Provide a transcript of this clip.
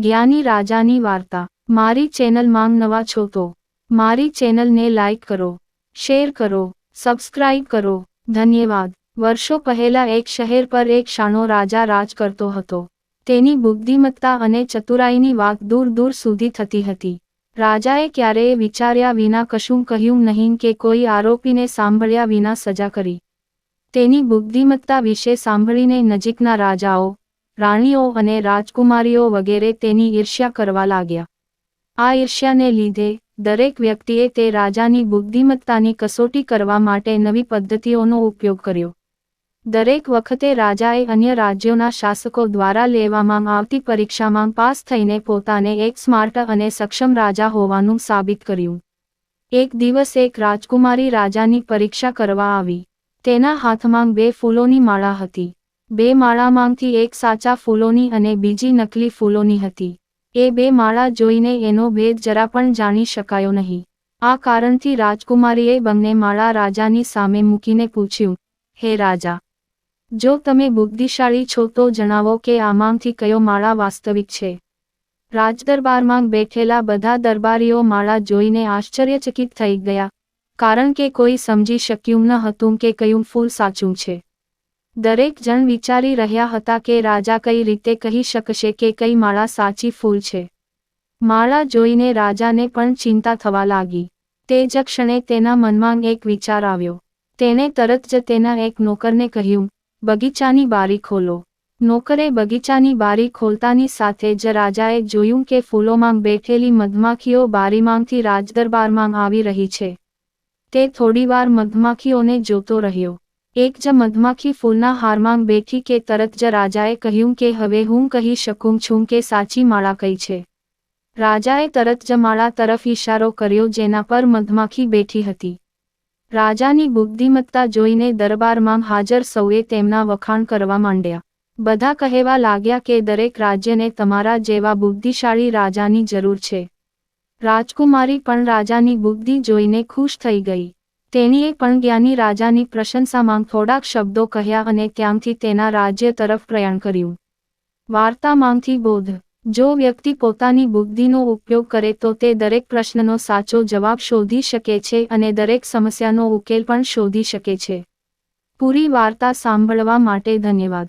જ્ઞાની રાજાની વાર્તા. મારી ચેનલમાં નવા છો તો મારી ચેનલને લાઈક કરો, શેર કરો, સબસ્ક્રાઇબ કરો. ધન્યવાદ. વર્ષો પહેલા એક શહેર પર એક શાણો રાજા રાજ કરતો હતો. તેની બુદ્ધિમત્તા અને ચતુરાઈની વાત દૂર દૂર સુધી થતી હતી. રાજાએ ક્યારેય વિચાર્યા વિના કશું કહ્યું નહીં કે કોઈ આરોપીને સાંભળ્યા વિના સજા કરી. તેની બુદ્ધિમત્તા વિશે સાંભળીને નજીકના રાજાઓ રાણીઓ અને રાજકુમારીઓ વગેરે તેની ઈર્ષ્યા કરવા લાગ્યા. આ ઈર્ષ્યાને લીધે દરેક વ્યક્તિએ તે રાજાની બુદ્ધિમત્તાની કસોટી કરવા માટે નવી પદ્ધતિઓનો ઉપયોગ કર્યો. દરેક વખતે રાજાએ અન્ય રાજ્યોના શાસકો દ્વારા લેવામાં આવતી પરીક્ષામાં પાસ થઈને પોતાને એક સ્માર્ટ અને સક્ષમ રાજા હોવાનું સાબિત કર્યું. એક દિવસ એક રાજકુમારી રાજાની પરીક્ષા કરવા આવી. તેના હાથમાં બે ફૂલોની માળા હતી. બે માળામાંથી એક સાચા ફૂલોની અને બીજી નકલી ફૂલોની હતી. એ બે માળા જોઈને એનો ભેદ જરા પણ જાણી શકાયો નહીં. આ કારણથી રાજકુમારીએ બંને માળા રાજાની સામે મૂકીને પૂછ્યું, હે રાજા, જો તમે બુદ્ધિશાળી છો તો જણાવો કે આમાંથી કયો માળા વાસ્તવિક છે? રાજદરબારમાં બેઠેલા બધા દરબારીઓ માળા જોઈને આશ્ચર્યચકિત થઈ ગયા, કારણ કે કોઈ સમજી શક્યું ન હતું કે કયું ફૂલ સાચું છે. દરેક જણ વિચારી રહ્યા હતા કે રાજા કઈ રીતે કહી શકશે કે કઈ માળા સાચી ફૂલ છે. માળા જોઈને રાજાને પણ ચિંતા થવા લાગી. તે જ ક્ષણે તેના મનમાં એક વિચાર આવ્યો. તેણે તરત જ તેના એક નોકરને કહ્યું, બગીચાની બારી ખોલો. નોકરે બગીચાની બારી ખોલતાની સાથે જ રાજાએ જોયું કે ફૂલોમાં બેઠેલી મધમાખીઓ બારીમાંથી રાજદરબારમાં આવી રહી છે. તે થોડીવાર મધમાખીઓને જોતો રહ્યો. એક જ મધમાખી ફૂલના હારમાં બેઠી કે તરત જ રાજાએ કહ્યું કે હવે હું કહી શકું છું કે સાચી માળા કઈ છે. રાજાએ તરત જ માળા તરફ ઇશારો કર્યો જેના પર મધમાખી બેઠી હતી. રાજાની બુદ્ધિમત્તા જોઈને દરબારમાં હાજર સૌએ તેમના વખાણ કરવા માંડ્યા. બધા કહેવા લાગ્યા કે દરેક રાજ્યને તમારા જેવા બુદ્ધિશાળી રાજાની જરૂર છે. રાજકુમારી પણ રાજાની બુદ્ધિ જોઈને ખુશ થઈ ગઈ. તેણીએ પણ જ્ઞાની રાજાની પ્રશંસામાં થોડાક શબ્દો કહ્યા અને ત્યાંથી તેના રાજ્ય તરફ પ્રયાણ કર્યું. વાર્તામાંથી બોધ. જો વ્યક્તિ પોતાની બુદ્ધિનો ઉપયોગ કરે તો તે દરેક પ્રશ્નનો સાચો જવાબ શોધી શકે છે અને દરેક સમસ્યાનો ઉકેલ પણ શોધી શકે છે. પૂરી વાર્તા સાંભળવા માટે ધન્યવાદ.